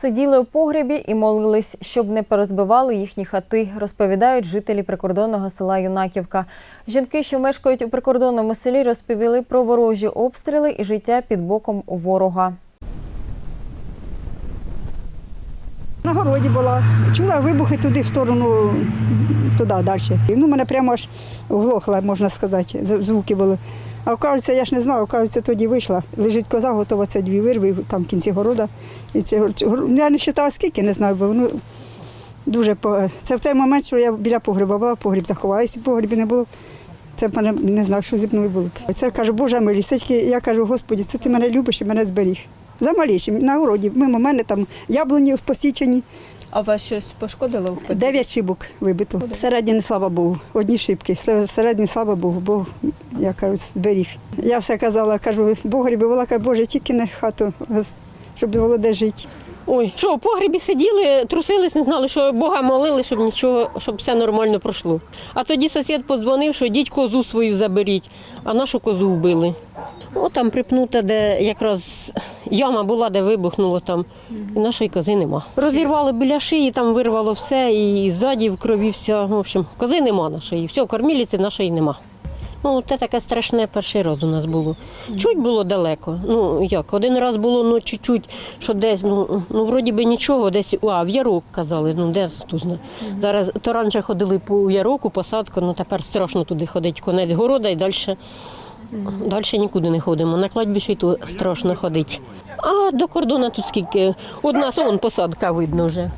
Сиділи у погребі і молились, щоб не перезбивали їхні хати, розповідають жителі прикордонного села Юнаківка. Жінки, що мешкають у прикордонному селі, розповіли про ворожі обстріли і життя під боком у ворога. На городі була, чула вибухи туди в сторону, туди далі. Ну, мене прямо аж оглохла, можна сказати, звуки були. А кажуться, я ж не знала, кажеться, тоді вийшла. Лежить коза, готова це дві вирви там в кінці города. І це, я не вважала скільки, не знаю, бо ну, дуже. Це в той момент, що я біля погреба була, погріб заховалася, в погрібі не було. Це мене не знав, що зі мною було. Це кажу, Боже милі, я кажу, Господі, це ти мене любиш і мене зберіг. За малішим, на городі, мимо мене там яблуні посічені, А вас щось пошкодило в дев'ять шибок вибито. Середні, слава Богу, одні шибки. Середні, слава Богу, Бог, я кажу, зберіг. Я все казала, кажу, Бог була, каже, Боже, тільки не хату, щоб було де жити. Ой, що, в погребі сиділи, трусились, не знали, що Бога молили, щоб нічого, щоб все нормально пройшло. А тоді сусід подзвонив, що йдіть козу свою заберіть, а нашу козу вбили. О, там припнута, де якраз яма була, де вибухнуло там, і нашої кози нема. Розірвало біля шиї, там вирвало все, і ззаді в крові все. В общем, кози нема на шиї, все, кормілиці нашої нема. Ну, це таке страшне перший раз у нас було. Чуть було далеко. Ну як, один раз було ну, чуть-чуть, що десь, ну, ну вроді би нічого, десь, а, в ярок казали, ну де тут знає. Зараз то раніше ходили по яроку, посадку, ну тепер страшно туди ходити, конець города і далі. Далі нікуди не ходимо. На кладбище тут страшно ходити. А до кордону тут скільки? От нас вон посадка видно вже.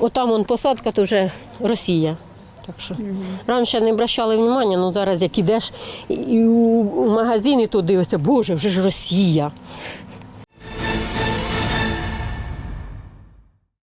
Отам вон посадка, то вже Росія. Так що раніше не обращали уваги, ну зараз як ідеш і у, магазини туди ось, боже, вже ж Росія.